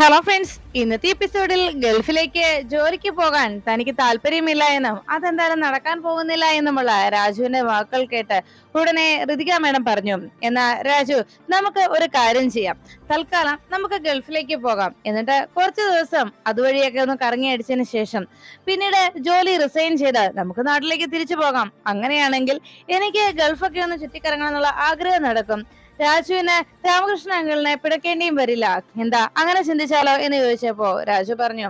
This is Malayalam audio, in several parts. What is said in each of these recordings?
ഹലോ ഫ്രണ്ട്സ് ഇന്നത്തെ എപ്പിസോഡിൽ ഗൾഫിലേക്ക് ജോലിക്ക് പോകാൻ തനിക്ക് താല്പര്യമില്ല എന്നും അതെന്തായാലും നടക്കാൻ പോകുന്നില്ല എന്നുമുള്ള രാജുവിന്റെ വാക്കുകൾ കേട്ട് ഉടനെ ഋതിക മേഡം പറഞ്ഞു എന്നാ രാജു നമുക്ക് ഒരു കാര്യം ചെയ്യാം. തൽക്കാലം നമുക്ക് ഗൾഫിലേക്ക് പോകാം. എന്നിട്ട് കുറച്ച് ദിവസം അതുവഴിയൊക്കെ ഒന്ന് കറങ്ങി അടിച്ചതിന് ശേഷം പിന്നീട് ജോലി റിസൈൻ ചെയ്ത് നമുക്ക് നാട്ടിലേക്ക് തിരിച്ചു പോകാം. അങ്ങനെയാണെങ്കിൽ എനിക്ക് ഗൾഫൊക്കെ ഒന്ന് ചുറ്റിക്കറങ്ങണം എന്നുള്ള ആഗ്രഹം നടക്കും. രാജുവിന് രാമകൃഷ്ണൻ അങ്കിളിനെ പിടക്കേണ്ടിയും വരില്ല. എന്താ അങ്ങനെ ചിന്തിച്ചാലോ എന്ന് ചോദിച്ചപ്പോ രാജു പറഞ്ഞു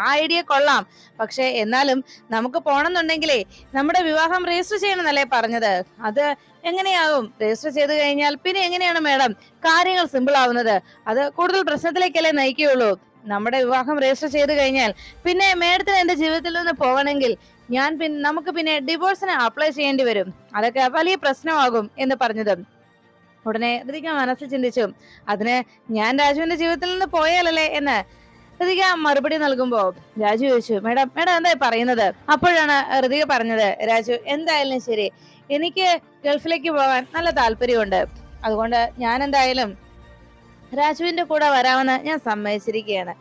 ആ ഐഡിയ കൊള്ളാം. പക്ഷെ എന്നാലും നമുക്ക് പോണെന്നുണ്ടെങ്കിലേ നമ്മുടെ വിവാഹം രജിസ്റ്റർ ചെയ്യണമെന്നല്ലേ പറഞ്ഞത്. അത് എങ്ങനെയാവും? രജിസ്റ്റർ ചെയ്ത് കഴിഞ്ഞാൽ പിന്നെ എങ്ങനെയാണ് മാഡം കാര്യങ്ങൾ സിമ്പിൾ ആവുന്നത്? അത് കൂടുതൽ പ്രശ്നത്തിലേക്കല്ലേ നയിക്കുകയുള്ളൂ. നമ്മുടെ വിവാഹം രജിസ്റ്റർ ചെയ്ത് കഴിഞ്ഞാൽ പിന്നെ മേഡത്തിന് എന്റെ ജീവിതത്തിൽ നിന്ന് പോകണമെങ്കിൽ ഞാൻ പിന്നെ നമുക്ക് പിന്നെ ഡിവോഴ്സിന് അപ്ലൈ ചെയ്യേണ്ടി വരും. അതൊക്കെ വലിയ പ്രശ്നമാകും എന്ന് പറഞ്ഞത്. ഉടനെ ഋതിക മനസ്സിൽ ചിന്തിച്ചു അതിന് ഞാൻ രാജുവിന്റെ ജീവിതത്തിൽ നിന്ന് പോയാലല്ലേ എന്ന്. ഋതിക മറുപടി നൽകുമ്പോ രാജു ചോദിച്ചു മേഡം മേഡം എന്താ പറയുന്നത്? അപ്പോഴാണ് ഋതിക പറഞ്ഞത് രാജു എന്തായാലും ശരി. എനിക്ക് ഗൾഫിലേക്ക് പോകാൻ നല്ല താല്പര്യമുണ്ട്. അതുകൊണ്ട് ഞാൻ എന്തായാലും രാജുവിന്റെ കൂടെ വരാമെന്ന് ഞാൻ സമ്മതിച്ചിരിക്കുകയാണ്.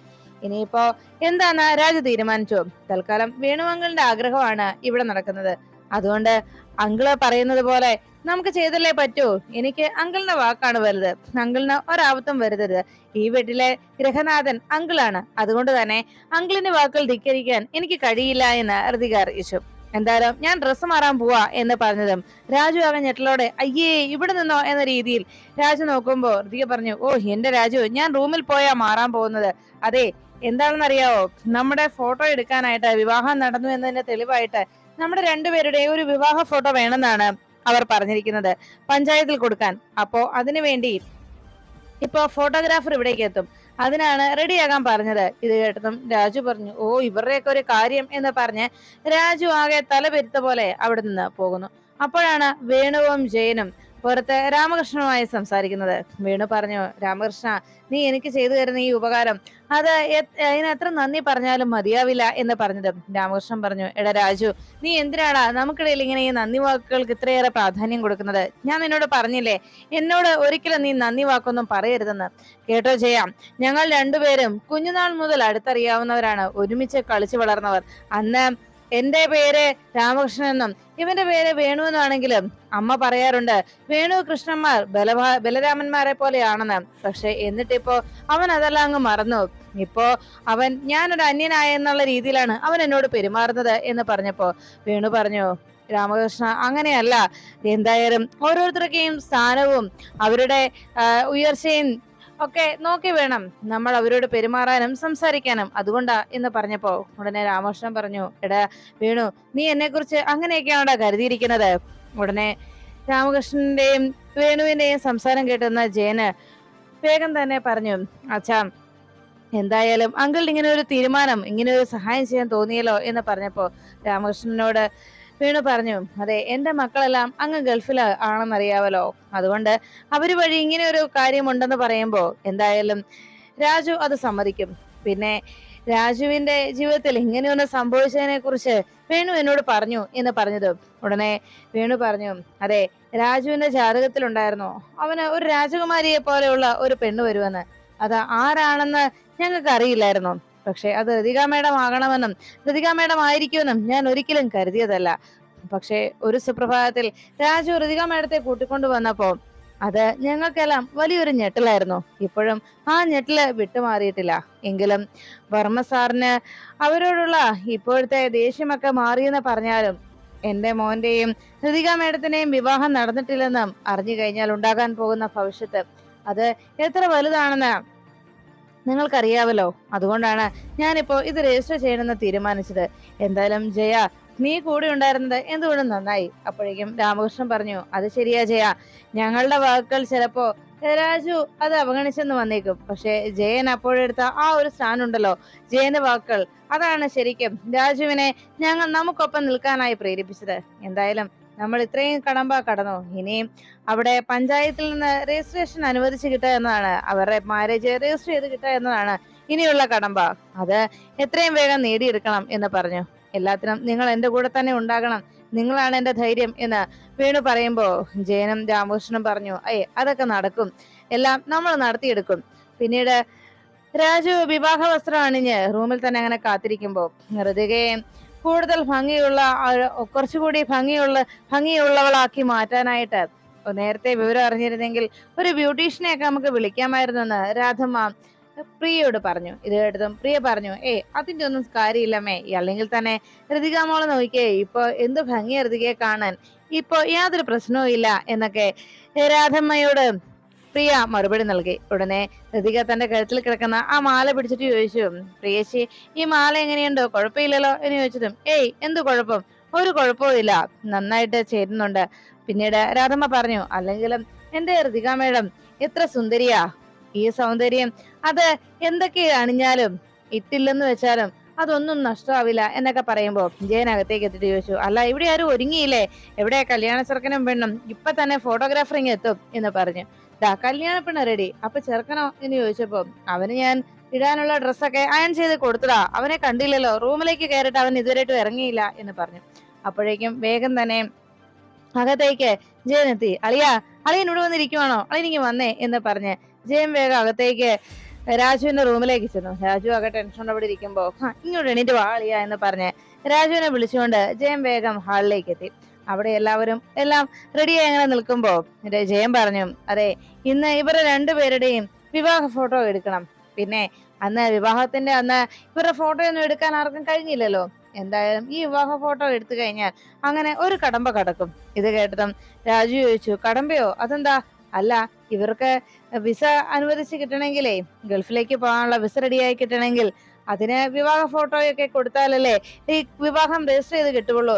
ഇനിയിപ്പോ എന്താണ് രാജു തീരുമാനിച്ചു. തൽക്കാലം വേണുമംഗളിന്റെ ആഗ്രഹമാണ് ഇവിടെ നടക്കുന്നത്. അതുകൊണ്ട് അങ്കിൾ പറയുന്നത് പോലെ നമുക്ക് ചെയ്തല്ലേ പറ്റൂ? എനിക്ക് അങ്കിളിന്റെ വാക്കാണ് വലുത്. അങ്കിളിന് ഒരാപത്തും വരുതരുത് ഈ വീട്ടിലെ ഗൃഹനാഥൻ അങ്കിളാണ്. അതുകൊണ്ട് തന്നെ അങ്കിളിന്റെ വാക്കുകൾ ധിക്കരിക്കാൻ എനിക്ക് കഴിയില്ല എന്ന് ഋതിക അറിയിച്ചു. എന്തായാലും ഞാൻ ഡ്രസ്സ് മാറാൻ പോവാ എന്ന് പറഞ്ഞതും രാജു അവൻ ഞെട്ടലോടെ അയ്യേ ഇവിടെ നിന്നോ? എന്ന രീതിയിൽ രാജു നോക്കുമ്പോ ഋതിക പറഞ്ഞു ഓ എന്റെ രാജു ഞാൻ റൂമിൽ പോയാ മാറാൻ പോകുന്നത്. അതെ എന്താണെന്നറിയാവോ? നമ്മുടെ ഫോട്ടോ എടുക്കാനായിട്ട് വിവാഹം നടന്നു എന്നതിന്റെ തെളിവായിട്ട് നമ്മുടെ രണ്ടുപേരുടെയും ഒരു വിവാഹ ഫോട്ടോ വേണമെന്നാണ് അവർ പറഞ്ഞിരിക്കുന്നത്. പഞ്ചായത്തിൽ കൊടുക്കാൻ. അപ്പോ അതിനു വേണ്ടി ഇപ്പോ ഫോട്ടോഗ്രാഫർ ഇവിടേക്ക് എത്തും. അതിനാണ് റെഡിയാകാൻ പറഞ്ഞത്. ഇത് കേട്ടതും രാജു പറഞ്ഞു ഓ ഇവരുടെയൊക്കെ ഒരു കാര്യം എന്ന് പറഞ്ഞ് രാജു ആകെ തലപെരുത്ത പോലെ അവിടെ നിന്ന് പോകുന്നു. അപ്പോഴാണ് വേണുവും ജയനും പുറത്ത് രാമകൃഷ്ണനുമായി സംസാരിക്കുന്നത്. വീണു പറഞ്ഞു രാമകൃഷ്ണ നീ എനിക്ക് ചെയ്തു തരുന്ന ഈ ഉപകാരം അത് അതിന് എത്ര നന്ദി പറഞ്ഞാലും മതിയാവില്ല എന്ന് പറഞ്ഞത് രാമകൃഷ്ണൻ പറഞ്ഞു എടാ രാജു നീ എന്തിനാടാ നമുക്കിടയിൽ ഇങ്ങനെ ഈ നന്ദി വാക്കുകൾക്ക് ഇത്രയേറെ പ്രാധാന്യം കൊടുക്കുന്നത്? ഞാൻ നിന്നോട് പറഞ്ഞില്ലേ എന്നോട് ഒരിക്കലും നീ നന്ദി വാക്കൊന്നും പറയരുതെന്ന്. കേട്ടോ ചെയ്യാം ഞങ്ങൾ രണ്ടുപേരും കുഞ്ഞുനാൾ മുതൽ അടുത്തറിയാവുന്നവരാണ്. ഒരുമിച്ച് കളിച്ചു വളർന്നവർ. അന്ന് എന്റെ പേര് രാമകൃഷ്ണൻ എന്നും ഇവന്റെ പേര് വേണു എന്നാണെങ്കിലും അമ്മ പറയാറുണ്ട്. വേണു കൃഷ്ണന്മാർ ബലരാമന്മാരെ പോലെയാണെന്ന്. പക്ഷെ എന്നിട്ടിപ്പോ അവൻ അതെല്ലാം അങ്ങ് മറന്നു. ഇപ്പോ അവൻ ഞാനൊരു അന്യനായ എന്നുള്ള രീതിയിലാണ് അവൻ എന്നോട് പെരുമാറുന്നത് എന്ന് പറഞ്ഞപ്പോ വേണു പറഞ്ഞു രാമകൃഷ്ണ അങ്ങനെയല്ല. എന്തായാലും ഓരോരുത്തരുടെയും സ്ഥാനവും അവരുടെ ഉയർച്ചയും ഒക്കെ നോക്കി വേണം. നമ്മൾ അവരോട് പെരുമാറാനും സംസാരിക്കാനും. അതുകൊണ്ടാ എന്ന് പറഞ്ഞപ്പോ ഉടനെ രാമകൃഷ്ണൻ പറഞ്ഞു എടാ വീണു നീ എന്നെ കുറിച്ച് അങ്ങനെയൊക്കെയാണോടാ കരുതിയിരിക്കുന്നത്? ഉടനെ രാമകൃഷ്ണന്റെയും വേണുവിന്റെയും സംസാരം കേട്ടുന്ന ജയന് വേഗം തന്നെ പറഞ്ഞു അച്ഛാ എന്തായാലും അങ്കിൾ ഇങ്ങനെ ഒരു തീരുമാനം ഇങ്ങനെ ഒരു സഹായം ചെയ്യാൻ തോന്നിയല്ലോ എന്ന് പറഞ്ഞപ്പോ രാമകൃഷ്ണനോട് വേണു പറഞ്ഞു അതെ എന്റെ മക്കളെല്ലാം അങ്ങ് ഗൾഫിൽ ആണെന്നറിയാവല്ലോ. അതുകൊണ്ട് അവർ വഴി ഇങ്ങനെ ഒരു കാര്യം ഉണ്ടെന്ന് പറയുമ്പോ എന്തായാലും രാജു അത് സമ്മതിക്കും. പിന്നെ രാജുവിന്റെ ജീവിതത്തിൽ ഇങ്ങനെയൊന്ന് സംഭവിച്ചതിനെ കുറിച്ച് വേണു എന്നോട് പറഞ്ഞു എന്ന് പറഞ്ഞത്. ഉടനെ വേണു പറഞ്ഞു അതെ രാജുവിന്റെ ജാതകത്തിലുണ്ടായിരുന്നു. അവന് ഒരു രാജകുമാരിയെ പോലെയുള്ള ഒരു പെണ്ണ് വരുമെന്ന്. അത് ആരാണെന്ന് ഞങ്ങൾക്ക് അറിയില്ലായിരുന്നു പക്ഷെ അത് ഋതിക മേഡം ആകണമെന്നും ഋതിക മേഡം ആയിരിക്കുമെന്നും ഞാൻ ഒരിക്കലും കരുതിയതല്ല. പക്ഷേ ഒരു സുപ്രഭാതത്തിൽ രാജു ഋതിക മേഡത്തെ കൂട്ടിക്കൊണ്ടു വന്നപ്പോ അത് ഞങ്ങൾക്കെല്ലാം വലിയൊരു ഞെട്ടലായിരുന്നു. ഇപ്പോഴും ആ ഞെട്ടൽ വിട്ടുമാറിയിട്ടില്ല. എങ്കിലും വർമ്മ സാറിന് അവരോടുള്ള ഇപ്പോഴത്തെ ദേഷ്യമൊക്കെ മാറിയെന്ന് പറഞ്ഞാലും എന്റെ മോന്റെയും ഋതിക മേഡത്തിന്റെയും വിവാഹം നടന്നിട്ടില്ലെന്നും അറിഞ്ഞു കഴിഞ്ഞാൽ ഉണ്ടാകാൻ പോകുന്ന ഭവിഷ്യത്ത് അത് എത്ര വലുതാണെന്ന് നിങ്ങൾക്കറിയാവല്ലോ. അതുകൊണ്ടാണ് ഞാനിപ്പോ ഇത് രജിസ്റ്റർ ചെയ്യണമെന്ന് തീരുമാനിച്ചത്. എന്തായാലും ജയ നീ കൂടെ ഉണ്ടായിരുന്നത് എന്തുകൊണ്ടും നന്നായി. അപ്പോഴേക്കും രാമകൃഷ്ണൻ പറഞ്ഞു അത് ശരിയാ ജയ. ഞങ്ങളുടെ വാക്കുകൾ ചിലപ്പോ രാജു അത് അവഗണിച്ചെന്ന് വന്നേക്കും. പക്ഷെ ജയൻ അപ്പോഴെടുത്ത ആ ഒരു സ്റ്റാൻഡ് ഉണ്ടല്ലോ ജയന്റെ വാക്കുകൾ. അതാണ് ശരിക്കും രാജുവിനെ ഞങ്ങൾ നമുക്കൊപ്പം നിൽക്കാനായി പ്രേരിപ്പിച്ചത്. എന്തായാലും നമ്മൾ ഇത്രയും കടമ്പ കടന്നു. ഇനിയും അവിടെ പഞ്ചായത്തിൽ നിന്ന് രജിസ്ട്രേഷൻ അനുവദിച്ച് കിട്ടുക എന്നതാണ്. അവരുടെ മാരേജ് രജിസ്റ്റർ ചെയ്ത് കിട്ടുക എന്നതാണ് ഇനിയുള്ള കടമ്പ. അത് എത്രയും വേഗം നേടിയെടുക്കണം എന്ന് പറഞ്ഞു. എല്ലാത്തിനും നിങ്ങൾ എന്റെ കൂടെ തന്നെ ഉണ്ടാകണം. നിങ്ങളാണ് എന്റെ ധൈര്യം എന്ന് വീണു പറയുമ്പോ ജയനും രാമകൃഷ്ണനും പറഞ്ഞു അയ്യേ അതൊക്കെ നടക്കും. എല്ലാം നമ്മൾ നടത്തിയെടുക്കും. പിന്നീട് രാജു വിവാഹ വസ്ത്രം അണിഞ്ഞ് റൂമിൽ തന്നെ അങ്ങനെ കാത്തിരിക്കുമ്പോൾ ഋതികയെ കൂടുതൽ ഭംഗിയുള്ള കുറച്ചുകൂടി ഭംഗിയുള്ള ഭംഗിയുള്ളവളാക്കി മാറ്റാനായിട്ട് നേരത്തെ വിവരം അറിഞ്ഞിരുന്നെങ്കിൽ ഒരു ബ്യൂട്ടീഷ്യനെയൊക്കെ നമുക്ക് വിളിക്കാമായിരുന്നെന്ന് രാധമ്മ പ്രിയയോട് പറഞ്ഞു. ഇത് കേട്ടതും പ്രിയ പറഞ്ഞു ഏ അതിന്റെ ഒന്നും കാര്യമില്ലമ്മേ അല്ലെങ്കിൽ തന്നെ ഋതിക മോളെ നോക്കിയേ ഇപ്പൊ എന്ത് ഭംഗി ഋതികയെ കാണാൻ? ഇപ്പൊ യാതൊരു പ്രശ്നവും ഇല്ല എന്നൊക്കെ രാധമ്മയോട് പ്രിയ മറുപടി നൽകി. ഉടനെ ഋതിക തന്റെ കഴുത്തിൽ കിടക്കുന്ന ആ മാല പിടിച്ചിട്ട് ചോദിച്ചു പ്രിയശി ഈ മാല എങ്ങനെയുണ്ടോ? കുഴപ്പമില്ലല്ലോ? എന്ന് ചോദിച്ചതും ഏയ് എന്ത് കുഴപ്പം? ഒരു കുഴപ്പവും ഇല്ല. നന്നായിട്ട് ചേരുന്നുണ്ട്. പിന്നീട് രാധമ്മ പറഞ്ഞു അല്ലെങ്കിലും എന്റെ ഋതിക മേഡം എത്ര സുന്ദരിയാ. ഈ സൗന്ദര്യം അത് എന്തൊക്കെ അണിഞ്ഞാലും ഇട്ടില്ലെന്ന് വെച്ചാലും അതൊന്നും നഷ്ടമാവില്ല എന്നൊക്കെ പറയുമ്പോ ജയൻ അകത്തേക്ക് എത്തിയിട്ട് ചോദിച്ചു അല്ല ഇവിടെ ആരും ഒരുങ്ങിയില്ലേ? എവിടെ കല്യാണ ചെറുക്കനും പെണ്ണും? ഇപ്പൊ തന്നെ ഫോട്ടോഗ്രാഫറിങ് എത്തും എന്ന് പറഞ്ഞു. ദാ കല്യാണ പെണ്ണ് റെഡി അപ്പൊ ചെറുക്കനോ? എന്ന് ചോദിച്ചപ്പോ അവന് ഞാൻ ഇടാനുള്ള ഡ്രസ്സൊക്കെ അയൺ ചെയ്ത് കൊടുത്തതാ. അവനെ കണ്ടില്ലല്ലോ. റൂമിലേക്ക് കയറിയിട്ട് അവൻ ഇതുവരെയായിട്ടും ഇറങ്ങിയില്ല എന്ന് പറഞ്ഞു. അപ്പോഴേക്കും വേഗം തന്നെ അകത്തേക്ക് ജയൻ എത്തി. അളിയ അളിയൻ ഇവിടെ വന്നിരിക്കുവാണോ? അളിയനിക്ക് വന്നേ എന്ന് പറഞ്ഞ്. ജയൻ വേഗം അകത്തേക്ക് രാജുവിന്റെ റൂമിലേക്ക് ചെന്നു. രാജു ആകെ അവിടെ ഇരിക്കുമ്പോ "ഹാ, ഇങ്ങോട്ട് എണീറ്റ് വാളിയ എന്ന് പറഞ്ഞ് രാജുവിനെ വിളിച്ചുകൊണ്ട് ജയം വേഗം ഹാളിലേക്ക് എത്തി. അവിടെ എല്ലാവരും എല്ലാം റെഡിയായി അങ്ങനെ നിൽക്കുമ്പോ ജയം പറഞ്ഞു അതെ ഇന്ന് ഇവരെ രണ്ടുപേരുടെയും വിവാഹ ഫോട്ടോ എടുക്കണം. പിന്നെ അന്ന് വിവാഹത്തിന്റെ അന്ന് ഇവരുടെ ഫോട്ടോ ഒന്നും എടുക്കാൻ ആർക്കും കഴിഞ്ഞില്ലല്ലോ. എന്തായാലും ഈ വിവാഹ ഫോട്ടോ എടുത്തു കഴിഞ്ഞാൽ അങ്ങനെ ഒരു കടമ്പ കടക്കും. ഇത് കേട്ടതും രാജു ചോദിച്ചു കടമ്പയോ? അതെന്താ? അല്ല ഇവർക്ക് വിസ അനുവദിച്ച് കിട്ടണമെങ്കിലേ ഗൾഫിലേക്ക് പോകാനുള്ള വിസ റെഡിയായി കിട്ടണമെങ്കിൽ അതിന് വിവാഹ ഫോട്ടോയൊക്കെ കൊടുത്താലല്ലേ ഈ വിവാഹം രജിസ്റ്റർ ചെയ്ത് കിട്ടുള്ളൂ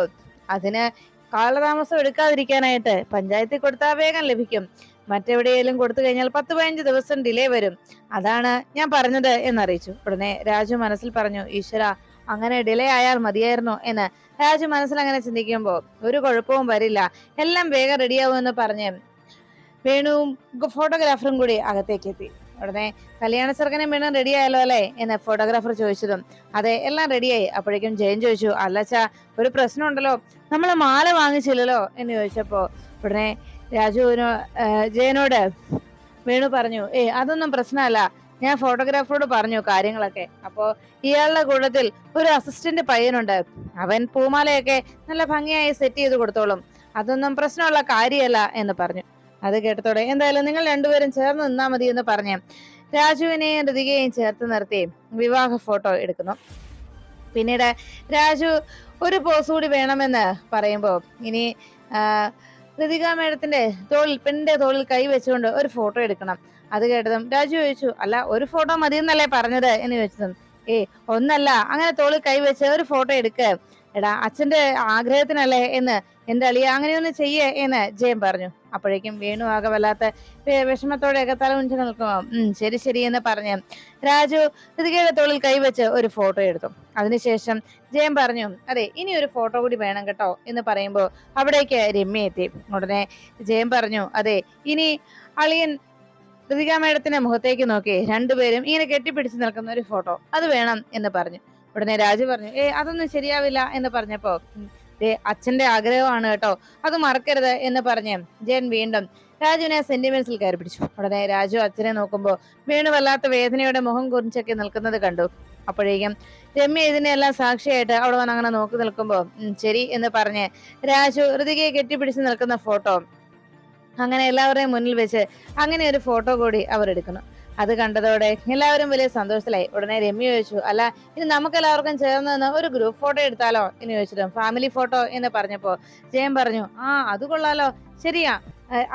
അതിന് കാലതാമസം എടുക്കാതിരിക്കാനായിട്ട് പഞ്ചായത്തിൽ കൊടുത്താൽ വേഗം ലഭിക്കും. മറ്റെവിടെയെങ്കിലും കൊടുത്തു കഴിഞ്ഞാൽ പത്ത് പതിനഞ്ച് ദിവസം ഡിലേ വരും. അതാണ് ഞാൻ പറഞ്ഞത് എന്നറിയിച്ചു. ഉടനെ രാജു മനസ്സിൽ പറഞ്ഞു ഈശ്വര അങ്ങനെ ഡിലേ ആയാൽ മതിയായിരുന്നു എന്ന്. രാജു മനസ്സിൽ അങ്ങനെ ചിന്തിക്കുമ്പോൾ ഒരു കുഴപ്പവും വരില്ല. എല്ലാം വേഗം റെഡിയാവും എന്ന് പറഞ്ഞ് വേണുവും ഫോട്ടോഗ്രാഫറും കൂടി അകത്തേക്ക് എത്തി. ഉടനെ കല്യാണ ചെറുക്കനെ വേണം റെഡി ആയല്ലോ അല്ലേ? എന്ന് ഫോട്ടോഗ്രാഫർ ചോദിച്ചതും അതെ എല്ലാം റെഡിയായി അപ്പോഴേക്കും ജയൻ ചോദിച്ചു അല്ലച്ചാ ഒരു പ്രശ്നം ഉണ്ടല്ലോ. നമ്മൾ മാല വാങ്ങിച്ചില്ലല്ലോ? എന്ന് ചോദിച്ചപ്പോ ഉടനെ രാജുവിനോ ജയനോട് വേണു പറഞ്ഞു ഏ അതൊന്നും പ്രശ്നമല്ല. ഞാൻ ഫോട്ടോഗ്രാഫറോട് പറഞ്ഞു കാര്യങ്ങളൊക്കെ. അപ്പോ ഇയാളുടെ കൂട്ടത്തിൽ ഒരു അസിസ്റ്റന്റ് പയ്യനുണ്ട്. അവൻ പൂമാലയൊക്കെ നല്ല ഭംഗിയായി സെറ്റ് ചെയ്ത് കൊടുത്തോളും. അതൊന്നും പ്രശ്നമുള്ള കാര്യമല്ല എന്ന് പറഞ്ഞു. അത് കേട്ടതോടെ എന്തായാലും നിങ്ങൾ രണ്ടുപേരും ചേർന്ന് നിന്നാ മതി എന്ന് പറഞ്ഞ് രാജുവിനെയും ഋതികയെയും ചേർത്ത് നിർത്തി വിവാഹ ഫോട്ടോ എടുക്കുന്നു. പിന്നീട് രാജു ഒരു പോസ് കൂടി വേണമെന്ന് പറയുമ്പോൾ ഇനി ഋതിക മേഡത്തിന്റെ തോളിൽ പെണ്ണിന്റെ തോളിൽ കൈ വെച്ചുകൊണ്ട് ഒരു ഫോട്ടോ എടുക്കണം. അത് കേട്ടതും രാജു ചോദിച്ചു അല്ല ഒരു ഫോട്ടോ മതി എന്നല്ലേ പറഞ്ഞത്? എന്ന് ചോദിച്ചതും ഏ ഒന്നല്ല അങ്ങനെ തോളിൽ കൈ വെച്ച് ഒരു ഫോട്ടോ എടുക്ക്. എടാ അച്ഛന്റെ ആഗ്രഹത്തിനല്ലേ? എന്ന് എന്റെ അളിയ അങ്ങനെയൊന്ന് ചെയ്യേ എന്ന് ജയൻ പറഞ്ഞു. അപ്പോഴേക്കും വേണു ആകെ വല്ലാത്ത വിഷമത്തോടെ വിഷമത്തോടെയൊക്കെ തല മുഞ്ചു നിൽക്കുമോ ഉം ശരി ശരി എന്ന് പറഞ്ഞ് രാജു ഋതികയുടെ തോളിൽ കൈവച്ച് ഒരു ഫോട്ടോ എടുത്തു. അതിനുശേഷം ജയൻ പറഞ്ഞു അതെ ഇനി ഒരു ഫോട്ടോ കൂടി വേണം കേട്ടോ എന്ന് പറയുമ്പോൾ അവിടേക്ക് രമ്യ എത്തി. ഉടനെ ജയൻ പറഞ്ഞു അതെ ഇനി അളിയൻ ഋതിക മേഡത്തിന്റെ മുഖത്തേക്ക് നോക്കി രണ്ടുപേരും ഇങ്ങനെ കെട്ടിപ്പിടിച്ച് നിൽക്കുന്ന ഒരു ഫോട്ടോ അത് വേണം എന്ന് പറഞ്ഞു. ഉടനെ രാജു പറഞ്ഞു ഏ അതൊന്നും ശരിയാവില്ല എന്ന് പറഞ്ഞപ്പോ "ഉം, അച്ഛന്റെ ആഗ്രഹമാണ് കേട്ടോ. അത് മറക്കരുത് എന്ന് പറഞ്ഞ് ജയൻ വീണ്ടും രാജുവിനെ സെന്റിമെന്റ്സിൽ കയറി പിടിച്ചു. ഉടനെ രാജു അച്ഛനെ നോക്കുമ്പോൾ വീണു വല്ലാത്ത വേദനയുടെ മുഖം കുറിച്ചൊക്കെ നിൽക്കുന്നത് കണ്ടു. അപ്പോഴേക്കും രമ്യ ഇതിനെല്ലാം സാക്ഷിയായിട്ട് അവിടെ വന്ന് അങ്ങനെ നോക്കി നിൽക്കുമ്പോൾ ശരി എന്ന് പറഞ്ഞ് രാജു ഋതികയെ കെട്ടിപ്പിടിച്ച് നിൽക്കുന്ന ഫോട്ടോ അങ്ങനെ എല്ലാവരുടെയും മുന്നിൽ വെച്ച് അങ്ങനെ ഒരു ഫോട്ടോ കൂടി അവർ എടുക്കുന്നു അത് കണ്ടതോടെ എല്ലാവരും വലിയ സന്തോഷത്തിലായി. ഉടനെ രമ്യ ചോദിച്ചു അല്ല ഇനി നമുക്ക് എല്ലാവർക്കും ചേർന്ന് നിന്ന് ഒരു ഗ്രൂപ്പ് ഫോട്ടോ എടുത്താലോ? എന്ന് ചോദിച്ചിട്ടും ഫാമിലി ഫോട്ടോ എന്ന് പറഞ്ഞപ്പോ ജയൻ പറഞ്ഞു ആ അത് കൊള്ളാലോ. ശരിയാ.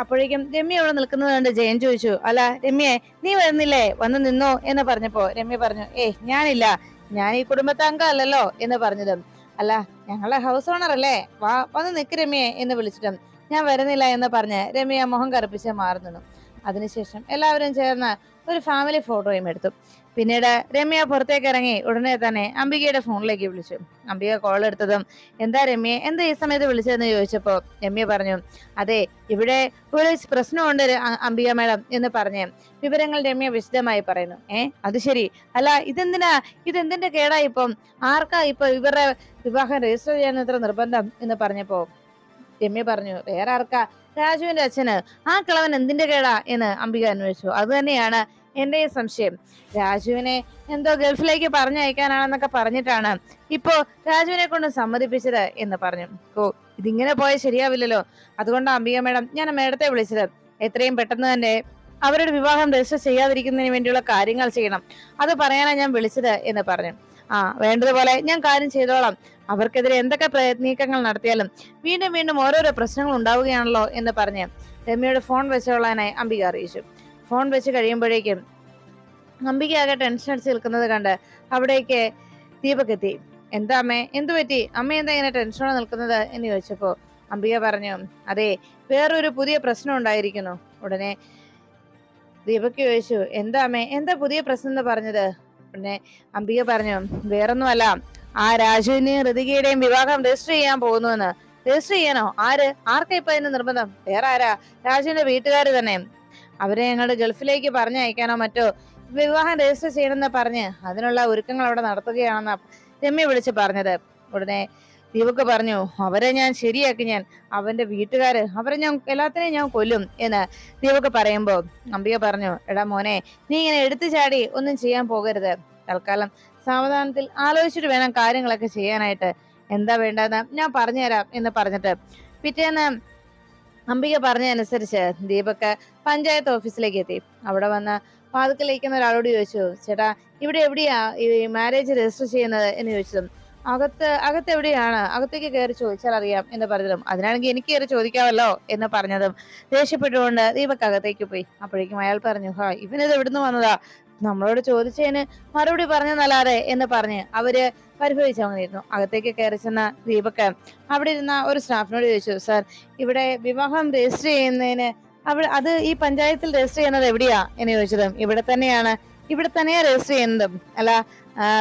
അപ്പോഴേക്കും രമ്യ അവിടെ നിൽക്കുന്നത് കണ്ട് ജയൻ ചോദിച്ചു അല്ല രമ്യേ നീ വരുന്നില്ലേ? വന്ന് നിന്നോ? എന്ന് പറഞ്ഞപ്പോ രമ്യ പറഞ്ഞു ഏയ് ഞാനില്ല. ഞാൻ ഈ കുടുംബത്തെ അംഗമല്ലല്ലോ? എന്ന് പറഞ്ഞതും അല്ല ഞങ്ങളുടെ ഹൗസ് ഓണർ അല്ലേ? വാ വന്ന് നിക്ക് രമ്യെ എന്ന് വിളിച്ചിട്ടും ഞാൻ വരുന്നില്ല എന്ന് പറഞ്ഞ് രമ്യ മുഖം കറുപ്പിച്ച് മാറുന്നു അതിനുശേഷം എല്ലാവരും ചേർന്ന് ഒരു ഫാമിലി ഫോട്ടോയും എടുത്തു. പിന്നീട് രമ്യ പുറത്തേക്ക് ഇറങ്ങി ഉടനെ തന്നെ അംബികയുടെ ഫോണിലേക്ക് വിളിച്ചു. അംബിക കോൾ എടുത്തതും എന്താ രമ്യ എന്താ ഈ സമയത്ത് വിളിച്ചതെന്ന് ചോദിച്ചപ്പോൾ രമ്യ പറഞ്ഞു അതെ ഇവിടെ ഒരു പ്രശ്നമുണ്ട് അംബിക മേഡം എന്ന് പറഞ്ഞ് വിവരങ്ങൾ രമ്യ വിശദമായി പറയുന്നു. ഏ അത് ശരി. അല്ല ഇതെന്തിനാ ഇതെന്തിന്റെ കേടാ ഇപ്പം? ആർക്കാ ഇപ്പൊ ഇവരുടെ വിവാഹം രജിസ്റ്റർ ചെയ്യാൻ ഇത്ര നിർബന്ധം? എന്ന് പറഞ്ഞപ്പോ രമ്യ പറഞ്ഞു വേറെ ആർക്കാ? രാജുവിന്റെ അച്ഛന് ആ കിളവൻ എന്തിന്റെ കേടാ? എന്ന് അംബിക അന്വേഷിച്ചു. അത് തന്നെയാണ് എന്റെയും സംശയം. രാജുവിനെ എന്തോ ഗൾഫിലേക്ക് പറഞ്ഞയക്കാനാണെന്നൊക്കെ പറഞ്ഞിട്ടാണ് ഇപ്പോ രാജുവിനെ കൊണ്ട് സമ്മതിപ്പിച്ചത് എന്ന് പറഞ്ഞു. ഓ ഇതിങ്ങനെ പോയാൽ ശരിയാവില്ലല്ലോ. അതുകൊണ്ട് അംബിക മേഡം ഞാൻ മേഡത്തെ വിളിച്ചത്. എത്രയും പെട്ടെന്ന് തന്നെ അവരുടെ വിവാഹം രജിസ്റ്റർ ചെയ്യാതിരിക്കുന്നതിന് വേണ്ടിയുള്ള കാര്യങ്ങൾ ചെയ്യണം. അത് പറയാനാണ് ഞാൻ വിളിച്ചത് എന്ന് പറഞ്ഞു. ആ വേണ്ടതുപോലെ ഞാൻ കാര്യം ചെയ്തോളാം. അവർക്കെതിരെ എന്തൊക്കെ പ്രയത്നീക്കങ്ങൾ നടത്തിയാലും വീണ്ടും വീണ്ടും ഓരോരോ പ്രശ്നങ്ങൾ ഉണ്ടാവുകയാണല്ലോ എന്ന് പറഞ്ഞ് രമ്യയുടെ ഫോൺ വെച്ചോളാനായി അംബിക അറിയിച്ചു. ഫോൺ വെച്ച് കഴിയുമ്പോഴേക്കും അമ്പിക ആകെ ടെൻഷൻ അടിച്ച് നിൽക്കുന്നത് കണ്ട് അവിടേക്ക് ദീപക് എത്തി. എന്താ അമ്മേ? എന്തു പറ്റി? അമ്മ എന്താ ഇങ്ങനെ ടെൻഷനോടെ നിൽക്കുന്നത്? എന്ന് ചോദിച്ചപ്പോ അംബിക പറഞ്ഞു അതെ വേറൊരു പുതിയ പ്രശ്നം ഉണ്ടായിരിക്കുന്നു. ഉടനെ ദീപക് ചോദിച്ചു എന്താ അമ്മേ? എന്താ പുതിയ പ്രശ്നം എന്ന് പറഞ്ഞത്? ഉടനെ അംബിക പറഞ്ഞു വേറൊന്നുമല്ല. ആ രാജുവിനെയും ഋതികയുടെയും വിവാഹം രജിസ്റ്റർ ചെയ്യാൻ പോകുന്നുവെന്ന്. രജിസ്റ്റർ ചെയ്യാനോ ആര്? ആർക്കാ ഇപ്പൊ അതിന് നിർബന്ധം? വേറെ ആരാ? രാജുവിന്റെ വീട്ടുകാർ തന്നെ. അവരെ ഞങ്ങളുടെ ഗൾഫിലേക്ക് പറഞ്ഞയക്കാനോ മറ്റോ വിവാഹം രജിസ്റ്റർ ചെയ്യണമെന്ന് പറഞ്ഞ് അതിനുള്ള ഒരുക്കങ്ങൾ അവിടെ നടത്തുകയാണെന്ന രമ്യ വിളിച്ച് പറഞ്ഞത്. ഉടനെ ദീപക് പറഞ്ഞു അവരെ ഞാൻ ശരിയാക്കി ഞാൻ അവന്റെ വീട്ടുകാര് അവരെ ഞാൻ എല്ലാത്തിനെയും ഞാൻ കൊല്ലും എന്ന് ദീപക് പറയുമ്പോ അംബിക പറഞ്ഞു എടാ മോനെ നീ ഇങ്ങനെ എടുത്തു ചാടി ഒന്നും ചെയ്യാൻ പോകരുത്. തൽക്കാലം സാവധാനത്തിൽ ആലോചിച്ചിട്ട് വേണം കാര്യങ്ങളൊക്കെ ചെയ്യാനായിട്ട്. എന്താ വേണ്ടതെന്ന് ഞാൻ പറഞ്ഞുതരാം എന്ന് പറഞ്ഞിട്ട് പിറ്റേന്ന് അംബിക പറഞ്ഞതനുസരിച്ച് ദീപക് പഞ്ചായത്ത് ഓഫീസിലേക്ക് എത്തി. അവിടെ വന്ന് വാതിക്കലിരിക്കുന്ന ഒരാളോട് ചോദിച്ചു ചേട്ടാ ഇവിടെ എവിടെയാ ഈ മാരേജ് രജിസ്റ്റർ ചെയ്യുന്നത്? എന്ന് ചോദിച്ചതും അകത്ത് അകത്ത് എവിടെയാണ്? അകത്തേക്ക് കയറി ചോദിച്ചാൽ അറിയാം എന്ന് പറഞ്ഞതും അതിനാണെങ്കിൽ എനിക്ക് കയറി ചോദിക്കാമല്ലോ എന്ന് പറഞ്ഞതും ദേഷ്യപ്പെട്ടുകൊണ്ട് ദീപക് അകത്തേക്ക് പോയി. അപ്പോഴേക്കും അയാൾ പറഞ്ഞു ഹാ ഇവനിത് എവിടുന്ന് വന്നതാ? നമ്മളോട് ചോദിച്ചതിന് മറുപടി പറഞ്ഞു നല്ലാതെ എന്ന് പറഞ്ഞ് അവർ പരിഭവിച്ചു അങ്ങനെയിരുന്നു അകത്തേക്ക് കയറി ചെന്ന ദീപക് അവിടെ ഇരുന്ന ഒരു സ്റ്റാഫിനോട് ചോദിച്ചു സാർ ഇവിടെ വിവാഹം രജിസ്റ്റർ ചെയ്യുന്നതിന് അവിടെ അത് ഈ പഞ്ചായത്തിൽ രജിസ്റ്റർ ചെയ്യുന്നത് എവിടെയാ? എന്ന് ചോദിച്ചതും ഇവിടെ തന്നെയാണ് ഇവിടെ തന്നെയാ രജിസ്റ്റർ ചെയ്യുന്നതും. അല്ല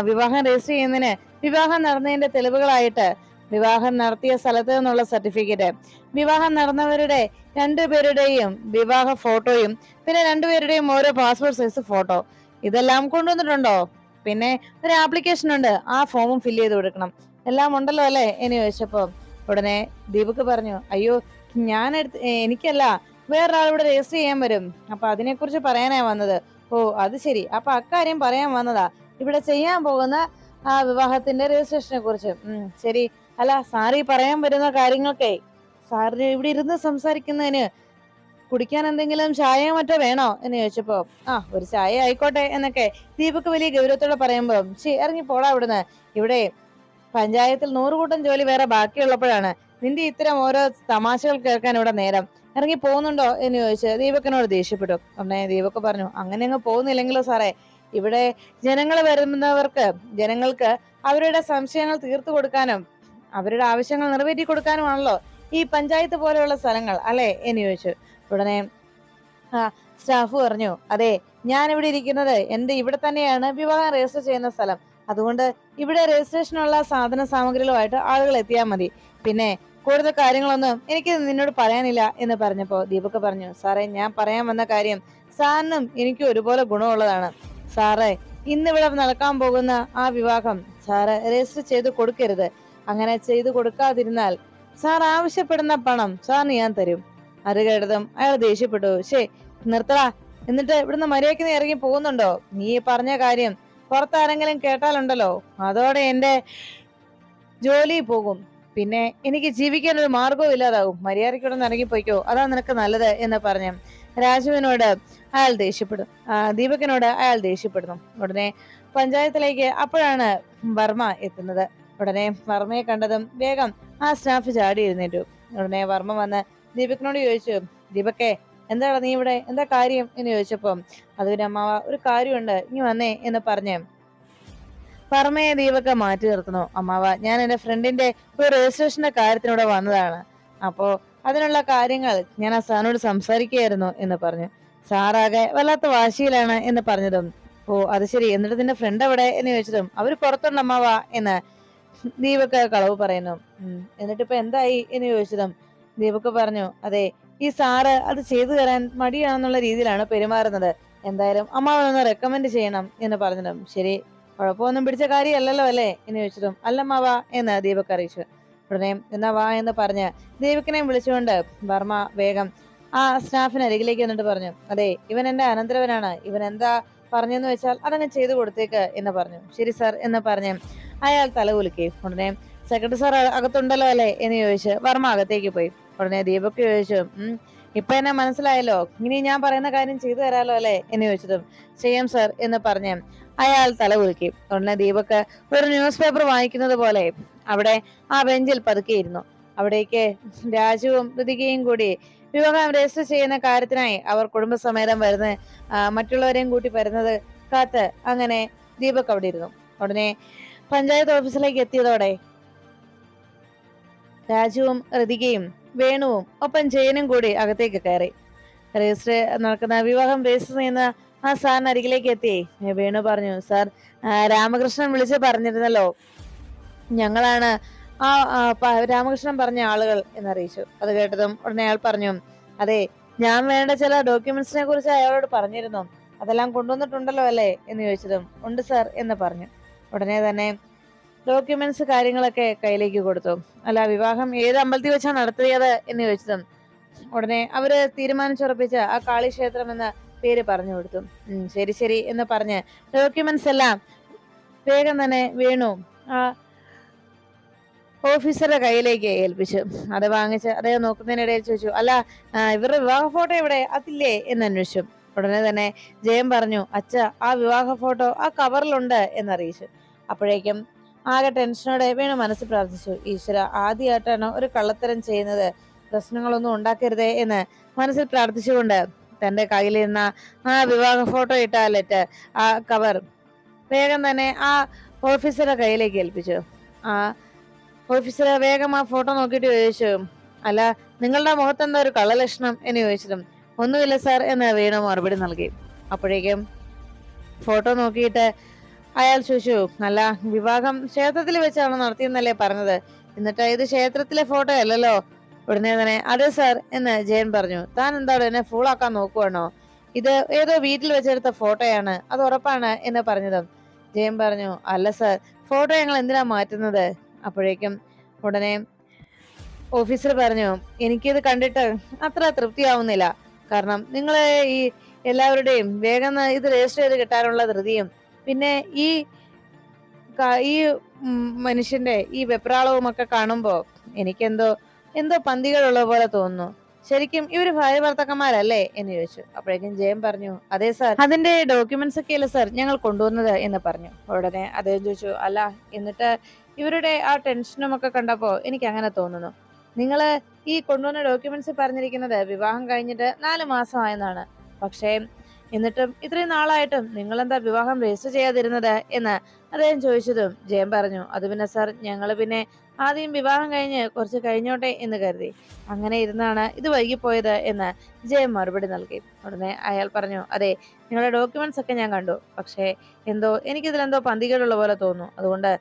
വിവാഹം രജിസ്റ്റർ ചെയ്യുന്നതിന് വിവാഹം നടന്നതിന്റെ തെളിവുകളായിട്ട് വിവാഹം നടത്തിയ സ്ഥലത്ത് നിന്നുള്ള സർട്ടിഫിക്കറ്റ് വിവാഹം നടന്നവരുടെ രണ്ടുപേരുടെയും വിവാഹ ഫോട്ടോയും പിന്നെ രണ്ടുപേരുടെയും ഓരോ പാസ്പോർട്ട് സൈസ് ഫോട്ടോ ഇതെല്ലാം കൊണ്ടുവന്നിട്ടുണ്ടോ? പിന്നെ ഒരു ആപ്ലിക്കേഷൻ ഉണ്ട്. ആ ഫോമും ഫില്ല് ചെയ്ത് കൊടുക്കണം. എല്ലാം ഉണ്ടല്ലോ അല്ലേ? എന്ന് ചോദിച്ചപ്പോ ഉടനെ ദീപക് പറഞ്ഞു അയ്യോ ഞാൻ എടുത്ത് എനിക്കല്ല വേറൊരാൾ ഇവിടെ രജിസ്റ്റർ ചെയ്യാൻ വരും. അപ്പൊ അതിനെക്കുറിച്ച് പറയാനാ വന്നത്. ഓ അത് ശരി. അപ്പൊ അക്കാര്യം പറയാൻ വന്നതാ. ഇവിടെ ചെയ്യാൻ പോകുന്ന ആ വിവാഹത്തിന്റെ രജിസ്ട്രേഷനെ കുറിച്ച്. ഉം ശരി. അല്ല സാറി പറയാൻ വരുന്ന കാര്യങ്ങൾക്കേ സാറിന് ഇവിടെ ഇരുന്ന് സംസാരിക്കുന്നതിന് കുടിക്കാൻ എന്തെങ്കിലും ചായയോ മറ്റോ വേണോ എന്ന് ചോദിച്ചപ്പോ ആ ഒരു ചായ ആയിക്കോട്ടെ എന്നൊക്കെ ദീപക് വലിയ ഗൗരവത്തോടെ പറയുമ്പോ ശരി ഇറങ്ങി പോടാ അവിടുന്ന്. ഇവിടെ പഞ്ചായത്തിൽ നൂറുകൂട്ടം ജോലി വേറെ ബാക്കിയുള്ളപ്പോഴാണ് നിന്റെ ഇത്തരം ഓരോ തമാശകൾ കേൾക്കാൻ ഇവിടെ നേരം. ഇറങ്ങി പോകുന്നുണ്ടോ? എന്ന് ചോദിച്ച് ദീപക്കിനോട് ദേഷ്യപ്പെട്ടു. ഉടനെ ദീപക്ക് പറഞ്ഞു അങ്ങനെ അങ്ങ് പോകുന്നില്ലെങ്കിലോ സാറേ. ഇവിടെ ജനങ്ങൾ വരുന്നവർക്ക് ജനങ്ങൾക്ക് അവരുടെ സംശയങ്ങൾ തീർത്തു കൊടുക്കാനും അവരുടെ ആവശ്യങ്ങൾ നിറവേറ്റി കൊടുക്കാനുമാണല്ലോ ഈ പഞ്ചായത്ത് പോലെയുള്ള സ്ഥലങ്ങൾ അല്ലെ? എന്ന് ചോദിച്ചു. ഉടനെ സ്റ്റാഫ് പറഞ്ഞു അതെ ഞാൻ ഇവിടെ ഇരിക്കുന്നത് എന്റെ ഇവിടെ തന്നെയാണ് വിവാഹം രജിസ്റ്റർ ചെയ്യുന്ന സ്ഥലം. അതുകൊണ്ട് ഇവിടെ രജിസ്ട്രേഷനുള്ള സാധന സാമഗ്രികളുമായിട്ട് ആളുകൾ എത്തിയാൽ മതി. പിന്നെ കൂടുതൽ കാര്യങ്ങളൊന്നും എനിക്ക് നിന്നോട് പറയാനില്ല എന്ന് പറഞ്ഞപ്പോ ദീപക് പറഞ്ഞു സാറേ ഞാൻ പറയാൻ വന്ന കാര്യം സാറിനും എനിക്ക് ഒരുപോലെ ഗുണമുള്ളതാണ്. സാറേ ഇന്നിവിടെ നടക്കാൻ പോകുന്ന ആ വിവാഹം സാറ് രജിസ്റ്റർ ചെയ്ത് കൊടുക്കരുത്. അങ്ങനെ ചെയ്തു കൊടുക്കാതിരുന്നാൽ സാർ ആവശ്യപ്പെടുന്ന പണം സാറിന് ഞാൻ തരും. അത് കേട്ടതും അയാൾ ദേഷ്യപ്പെട്ടു. ശേ നിർത്തടാ. എന്നിട്ട് ഇവിടുന്ന് മര്യാദയ്ക്ക് നീ ഇറങ്ങി പോകുന്നുണ്ടോ? നീ പറഞ്ഞ കാര്യം പുറത്താരെങ്കിലും കേട്ടാലുണ്ടല്ലോ. അതോടെ എന്റെ ജോലി പോകും. പിന്നെ എനിക്ക് ജീവിക്കാൻ ഒരു മാർഗവും ഇല്ലാതാകും. മര്യാദയ്ക്കൂടെ ഇറങ്ങിപ്പോയിക്കോ. അതാ നിനക്ക് നല്ലത് എന്ന് പറഞ്ഞു രാജുവിനോട് അയാൾ ദേഷ്യപ്പെടും ദീപകിനോട് അയാൾ ദേഷ്യപ്പെടുന്നു. ഉടനെ പഞ്ചായത്തിലേക്ക് അപ്പോഴാണ് വർമ്മ എത്തുന്നത്. ഉടനെ വർമ്മയെ കണ്ടതും വേഗം ആ സ്റ്റാഫ് ചാടി എഴുന്നേറ്റു. ഉടനെ വർമ്മ വന്ന് ദീപകിനോട് ചോദിച്ചു ദീപക്കേ എന്താണ് നീ ഇവിടെ? എന്താ കാര്യം? എന്ന് ചോദിച്ചപ്പം അതുപോലെ അമ്മാവ ഒരു കാര്യമുണ്ട്. ഇനി വന്നേ എന്ന് പറഞ്ഞു. പറമയെ ദീപക്ക മാറ്റി നിർത്തുന്നു. അമ്മാവ ഞാൻ എന്റെ ഫ്രണ്ടിന്റെ ഒരു രജിസ്ട്രേഷന്റെ കാര്യത്തിനൂടെ വന്നതാണ്. അപ്പോ അതിനുള്ള കാര്യങ്ങൾ ഞാൻ ആ സാറിനോട് സംസാരിക്കുകയായിരുന്നു എന്ന് പറഞ്ഞു. സാറാകെ വല്ലാത്ത വാശിയിലാണ് എന്ന് പറഞ്ഞതും. ഓ അത് ശരി. എന്നിട്ട് നിന്റെ ഫ്രണ്ട് എവിടെ? എന്ന് ചോദിച്ചതും അവർ പുറത്തുണ്ട് അമ്മാവ എന്ന് ദീപക് കളവ് പറയുന്നു. എന്നിട്ടിപ്പോ എന്തായി? എന്ന് ചോദിച്ചതും ദീപക് പറഞ്ഞു അതെ ഈ സാറ് അത് ചെയ്തു തരാൻ മടിയാണെന്നുള്ള രീതിയിലാണ് പെരുമാറുന്നത്. എന്തായാലും അമ്മാവനൊന്ന് റെക്കമെൻഡ് ചെയ്യണം എന്ന് പറഞ്ഞിടും ശരി കുഴപ്പമൊന്നും പിടിച്ച കാര്യമല്ലല്ലോ അല്ലേ? എന്ന് ചോദിച്ചതും. അല്ലമ്മാവ എന്ന് ദീപക് അറിയിച്ചു. ഉടനെ എന്നാ വാ എന്ന് പറഞ്ഞ് ദീപക്കിനെയും വിളിച്ചുകൊണ്ട് വർമ്മ വേഗം ആ സ്റ്റാഫിന് അരികിലേക്ക് വന്നിട്ട് പറഞ്ഞു അതെ ഇവൻ എന്റെ അനന്തരവനാണ്. ഇവൻ എന്താ പറഞ്ഞെന്ന് വെച്ചാൽ അതങ്ങ് ചെയ്തു കൊടുത്തേക്ക് എന്ന് പറഞ്ഞു. ശരി സാർ എന്ന് പറഞ്ഞ് അയാൾ തല കുലുക്കി. ഉടനെ സെക്രട്ടറി സാർ അകത്തുണ്ടല്ലോ അല്ലേ? എന്ന് ചോദിച്ച് വർമ്മ അകത്തേക്ക് പോയി. ഉടനെ ദീപക് ചോദിച്ചു ഇപ്പൊ എന്നെ മനസ്സിലായല്ലോ? ഇനി ഞാൻ പറയുന്ന കാര്യം ചെയ്തു തരാലോ അല്ലേ? എന്ന് ചോദിച്ചതും ചെയ്യാം സാർ എന്ന് പറഞ്ഞ് അയാൾ തല കുലുക്കി. ഉടനെ ദീപക് ഒരു ന്യൂസ് പേപ്പർ വാങ്ങിക്കുന്നത് പോലെ അവിടെ ആ ബെഞ്ചിൽ പതുക്കിയിരുന്നു. അവിടേക്ക് രാജുവും ഋതികയും കൂടി വിവാഹം രജിസ്റ്റർ ചെയ്യുന്ന കാര്യത്തിനായി അവർ കുടുംബസമേതം വരുന്ന മറ്റുള്ളവരെയും കൂട്ടി വരുന്നത് കാത്ത് അങ്ങനെ ദീപക് അവിടെ ഇരുന്നു. ഉടനെ പഞ്ചായത്ത് ഓഫീസിലേക്ക് എത്തിയതോടെ രാജുവും ഋതികയും വേണുവും ഒപ്പം ജയനും കൂടി അകത്തേക്ക് കയറി. രജിസ്റ്റർ നടക്കുന്ന വിവാഹം രജിസ്റ്റർ ചെയ്യുന്ന ആ സാറിന് അരികിലേക്ക് എത്തി. വേണു പറഞ്ഞു സാർ രാമകൃഷ്ണൻ വിളിച്ച് പറഞ്ഞിരുന്നല്ലോ. ഞങ്ങളാണ് ആ രാമകൃഷ്ണൻ പറഞ്ഞ ആളുകൾ എന്നറിയിച്ചു. അത് കേട്ടതും ഉടനെ അയാൾ പറഞ്ഞു അതെ ഞാൻ വേണ്ട ചില ഡോക്യുമെന്റ്സിനെ കുറിച്ച് അയാളോട് പറഞ്ഞിരുന്നു. അതെല്ലാം കൊണ്ടുവന്നിട്ടുണ്ടല്ലോ അല്ലേ? എന്ന് ചോദിച്ചതും ഉണ്ട് സാർ എന്ന് പറഞ്ഞു. ഉടനെ തന്നെ ഡോക്യുമെന്റ്സ് കാര്യങ്ങളൊക്കെ കയ്യിലേക്ക് കൊടുത്തു. അല്ല വിവാഹം ഏത് അമ്പലത്തിൽ വെച്ചാണ് നടത്തിയത് എന്ന് ചോദിച്ചതും ഉടനെ അവർ തീരുമാനിച്ചുറപ്പിച്ച ആ കാളി ക്ഷേത്രം എന്ന പേര് പറഞ്ഞു കൊടുത്തു. ശരി ശരി എന്ന് പറഞ്ഞ് ഡോക്യുമെന്റ്സ് എല്ലാം വേഗം തന്നെ വീണു. ആ ഓഫീസറുടെ കയ്യിലേക്ക് ഏൽപ്പിച്ചു. അത് വാങ്ങിച്ച് അദ്ദേഹം നോക്കുന്നതിനിടയിൽ ചോദിച്ചു അല്ല ഇവരുടെ വിവാഹ ഫോട്ടോ എവിടെ അതില്ലേ? എന്ന് അന്വേഷിച്ചു. ഉടനെ തന്നെ ജയം പറഞ്ഞു അച്ഛ ആ വിവാഹ ഫോട്ടോ ആ കവറിലുണ്ട് എന്നറിയിച്ചു. അപ്പോഴേക്കും ആകെ ടെൻഷനോടെ വീണു മനസ്സിൽ പ്രാർത്ഥിച്ചു. ഈശ്വര ആദ്യമായിട്ടാണ് ഒരു കള്ളത്തരം ചെയ്യുന്നത്? പ്രശ്നങ്ങളൊന്നും ഉണ്ടാക്കരുതേ എന്ന് മനസ്സിൽ പ്രാർത്ഥിച്ചുകൊണ്ട് തന്റെ കയ്യിലിരുന്ന ആ വിവാഹ ഫോട്ടോ ഇട്ട ലെറ്റർ ആ കവർ വേഗം തന്നെ ആ ഓഫീസറെ കയ്യിലേക്ക് ഏൽപ്പിച്ചു. ആ ഓഫീസർ വേഗം ആ ഫോട്ടോ നോക്കിയിട്ട് ചോദിച്ചു അല്ല നിങ്ങളുടെ മുഖത്ത് എന്താ ഒരു കള്ളലക്ഷണം എന്ന് ചോദിച്ചതും ഒന്നുമില്ല സാർ എന്ന് വീണു മറുപടി നൽകി. അപ്പോഴേക്കും ഫോട്ടോ നോക്കിയിട്ട് അയാൾ ചോദിച്ചു അല്ല വിവാഹം ക്ഷേത്രത്തിൽ വെച്ചാണ് നടത്തിയെന്നല്ലേ പറഞ്ഞത്? എന്നിട്ട് ഇത് ക്ഷേത്രത്തിലെ ഫോട്ടോ അല്ലല്ലോ? ഉടനെ തന്നെ അതെ സാർ എന്ന് ജയൻ പറഞ്ഞു. താൻ എന്താണ് എന്നെ ഫൂളാക്കാൻ നോക്കുവാണോ? ഇത് ഏതോ വീട്ടിൽ വെച്ചെടുത്ത ഫോട്ടോയാണ് അത് ഉറപ്പാണ് എന്ന് പറഞ്ഞത്. ജയൻ പറഞ്ഞു അല്ല സാർ ഫോട്ടോ ഞങ്ങൾ എന്തിനാ മാറ്റുന്നത്? അപ്പോഴേക്കും ഉടനെ ഓഫീസർ പറഞ്ഞു എനിക്കിത് കണ്ടിട്ട് അത്ര തൃപ്തിയാവുന്നില്ല. കാരണം നിങ്ങളെ ഈ എല്ലാവരുടെയും വേഗം ഇത് രജിസ്റ്റർ ചെയ്ത് കിട്ടാനുള്ള ധൃതിയും പിന്നെ ഈ ഈ മനുഷ്യന്റെ ഈ വെപ്രാളവും ഒക്കെ കാണുമ്പോ എനിക്കെന്തോ എന്തോ പന്തികളുള്ള പോലെ തോന്നുന്നു. ശരിക്കും ഇവർ ഭാര്യ ഭർത്താക്കന്മാരല്ലേ എന്ന് ചോദിച്ചു. അപ്പോഴേക്കും ജയം പറഞ്ഞു അതെ സാർ അതിന്റെ ഡോക്യുമെന്റ്സ് ഒക്കെ അല്ലേ സാർ ഞങ്ങൾ കൊണ്ടുവന്നത്? എന്ന് പറഞ്ഞു. ഉടനെ അദ്ദേഹം ചോദിച്ചു അല്ല എന്നിട്ട് ഇവരുടെ ആ ടെൻഷനും ഒക്കെ കണ്ടപ്പോ എനിക്ക് അങ്ങനെ തോന്നുന്നു. നിങ്ങൾ ഈ കൊണ്ടുവന്ന ഡോക്യുമെന്റ്സ് പറഞ്ഞിരിക്കുന്നത് വിവാഹം കഴിഞ്ഞിട്ട് നാല് മാസമായെന്നാണ്. പക്ഷേ എന്നിട്ടും ഇത്രയും നാളായിട്ടും നിങ്ങൾ എന്താ വിവാഹം രജിസ്റ്റർ ചെയ്യാതിരുന്നത് എന്ന് അദ്ദേഹം ചോദിച്ചതും ജയം പറഞ്ഞു. അത് പിന്നെ സാർ ഞങ്ങൾ പിന്നെ ആദ്യം വിവാഹം കഴിഞ്ഞ് കുറച്ച് കഴിഞ്ഞോട്ടെ എന്ന് കരുതി. അങ്ങനെ ഇരുന്നാണ് ഇത് വൈകിപ്പോയത് എന്ന് ജയം മറുപടി നൽകി. ഉടനെ അയാൾ പറഞ്ഞു അതെ നിങ്ങളുടെ ഡോക്യുമെന്റ്സ് ഒക്കെ ഞാൻ കണ്ടു. പക്ഷേ എന്തോ എനിക്കിതിലെന്തോ പന്തികളുള്ള പോലെ തോന്നുന്നു. അതുകൊണ്ട്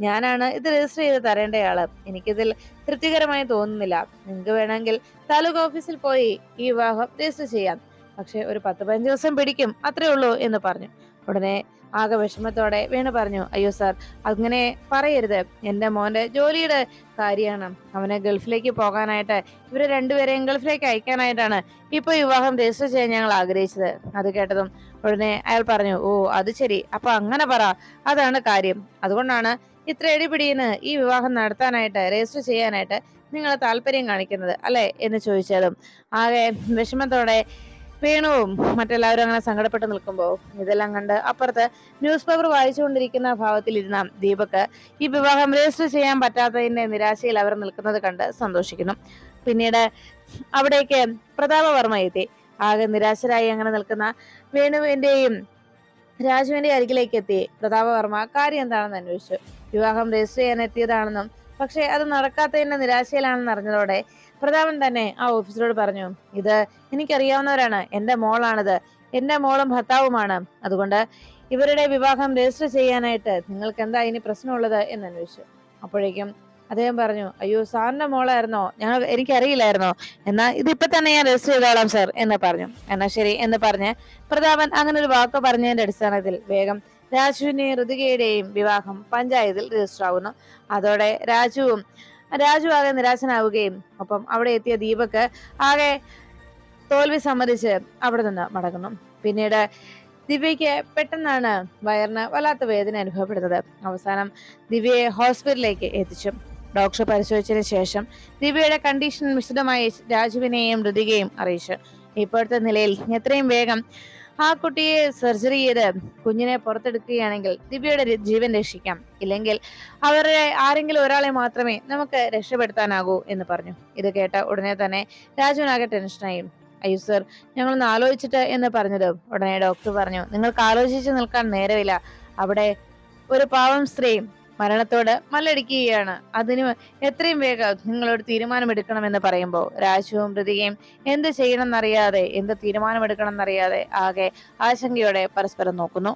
ഞാനാണ് ഇത് രജിസ്റ്റർ ചെയ്ത് തരേണ്ടയാൾ എനിക്കിതിൽ തൃപ്തികരമായി തോന്നുന്നില്ല. നിങ്ങൾക്ക് വേണമെങ്കിൽ താലൂക്ക് ഓഫീസിൽ പോയി ഈ വിവാഹം രജിസ്റ്റർ ചെയ്യാം. പക്ഷെ ഒരു പത്ത് പതിനഞ്ച് ദിവസം പിടിക്കും അത്രേ ഉള്ളൂ എന്ന് പറഞ്ഞു. ഉടനെ ആകെ വിഷമത്തോടെ വീണ് പറഞ്ഞു അയ്യോ സാർ അങ്ങനെ പറയരുത്. എന്റെ മോന്റെ ജോലിയുടെ കാര്യമാണ്. അവനെ ഗൾഫിലേക്ക് പോകാനായിട്ട് ഇവർ രണ്ടുപേരെയും ഗൾഫിലേക്ക് അയക്കാനായിട്ടാണ് ഇപ്പൊ വിവാഹം രജിസ്റ്റർ ചെയ്യാൻ ഞങ്ങൾ ആഗ്രഹിച്ചത്. അത് കേട്ടതും ഉടനെ അയാൾ പറഞ്ഞു ഓ അത് ശരി. അപ്പൊ അങ്ങനെ പറ. അതാണ് കാര്യം. അതുകൊണ്ടാണ് ഇത്ര എടിപിടിയെന്ന് ഈ വിവാഹം നടത്താനായിട്ട് രജിസ്റ്റർ ചെയ്യാനായിട്ട് നിങ്ങൾ താല്പര്യം കാണിക്കുന്നത് അല്ലേ? എന്ന് ചോദിച്ചാലും ആകെ വിഷമത്തോടെ വേണുവും മറ്റെല്ലാവരും അങ്ങനെ സങ്കടപ്പെട്ട് നിൽക്കുമ്പോൾ ഇതെല്ലാം കണ്ട് അപ്പുറത്ത് ന്യൂസ് പേപ്പർ വായിച്ചുകൊണ്ടിരിക്കുന്ന ഭാവത്തിലിരുന്ന ദീപക് ഈ വിവാഹം രജിസ്റ്റർ ചെയ്യാൻ പറ്റാത്തതിന്റെ നിരാശയിൽ അവർ നിൽക്കുന്നത് കണ്ട് സന്തോഷിക്കുന്നു. പിന്നീട് അവിടേക്ക് പ്രതാപവർമ്മ എത്തി. ആകെ നിരാശരായി അങ്ങനെ നിൽക്കുന്ന വേണുവിന്റെയും രാജുവിന്റെ അരികിലേക്ക് എത്തി. പ്രതാപവർമ്മ കാര്യം എന്താണെന്ന് അന്വേഷിച്ചു. വിവാഹം രജിസ്റ്റർ ചെയ്യാൻ എത്തിയതാണെന്നും പക്ഷെ അത് നടക്കാത്തതിന്റെ നിരാശയിലാണെന്ന് അറിഞ്ഞതോടെ പ്രതാപൻ തന്നെ ആ ഓഫീസറോട് പറഞ്ഞു ഇത് എനിക്കറിയാവുന്നവരാണ്. എന്റെ മോളാണിത്. എന്റെ മോളും ഭർത്താവുമാണ്. അതുകൊണ്ട് ഇവരുടെ വിവാഹം രജിസ്റ്റർ ചെയ്യാനായിട്ട് നിങ്ങൾക്ക് എന്താ ഇനി പ്രശ്നമുള്ളത്? എന്ന് അന്വേഷിച്ചു. അപ്പോഴേക്കും അദ്ദേഹം പറഞ്ഞു അയ്യോ സാറിന്റെ മോളായിരുന്നോ? ഞങ്ങൾ എനിക്കറിയില്ലായിരുന്നോ? എന്നാ ഇതിപ്പോ തന്നെ ഞാൻ രജിസ്റ്റർ ചെയ്തോളാം സാർ എന്ന് പറഞ്ഞു. എന്നാ ശരി എന്ന് പറഞ്ഞ് പ്രതാപൻ അങ്ങനെ ഒരു വാക്ക് പറഞ്ഞതിന്റെ അടിസ്ഥാനത്തിൽ വേഗം രാജുവിന്റെയും ഋതികയുടെയും വിവാഹം പഞ്ചായത്തിൽ രജിസ്റ്റർ ആവുന്നു. അതോടെ രാജുവും രാജു ആകെ നിരാശനാവുകയും ഒപ്പം അവിടെ എത്തിയ ദീപക് ആകെ തോൽവി സമ്മതിച്ച് അവിടെ നിന്ന് മടങ്ങുന്നു. പിന്നീട് ദിവ്യയ്ക്ക് പെട്ടെന്നാണ് വയറിന് വല്ലാത്ത വേദന അനുഭവപ്പെടുന്നത്. അവസാനം ദിവ്യയെ ഹോസ്പിറ്റലിലേക്ക് എത്തിച്ചു. ഡോക്ടർ പരിശോധിച്ചതിന് ശേഷം ദിവ്യയുടെ കണ്ടീഷൻ വിശദമായി രാജുവിനെയും ഋതികയും അറിയിച്ചു. ഇപ്പോഴത്തെ നിലയിൽ എത്രയും വേഗം ആ കുട്ടിയെ സർജറി ചെയ്ത് കുഞ്ഞിനെ പുറത്തെടുക്കുകയാണെങ്കിൽ ദിവ്യയുടെ ജീവൻ രക്ഷിക്കാം. ഇല്ലെങ്കിൽ അവരെ ആരെങ്കിലും ഒരാളെ മാത്രമേ നമുക്ക് രക്ഷപ്പെടുത്താനാകൂ എന്ന് പറഞ്ഞു. ഇത് കേട്ട ഉടനെ തന്നെ രാജുവിനാകെ ടെൻഷനായി അയ്യോ സർ ഞങ്ങളൊന്ന് ആലോചിച്ചിട്ട് എന്ന് പറഞ്ഞത് ഉടനെ ഡോക്ടർ പറഞ്ഞു. നിങ്ങൾക്ക് ആലോചിച്ച് നിൽക്കാൻ നേരമില്ല. അവിടെ ഒരു പാവം സ്ത്രീ മരണത്തോട് മല്ലടിക്കുകയാണ്. അതിന് എത്രയും വേഗം നിങ്ങളൊരു തീരുമാനമെടുക്കണമെന്ന് പറയുമ്പോൾ രാജുവും പ്രതികയും എന്ത് ചെയ്യണമെന്നറിയാതെ എന്ത് തീരുമാനമെടുക്കണം എന്നറിയാതെ ആകെ ആശങ്കയോടെ പരസ്പരം നോക്കുന്നു.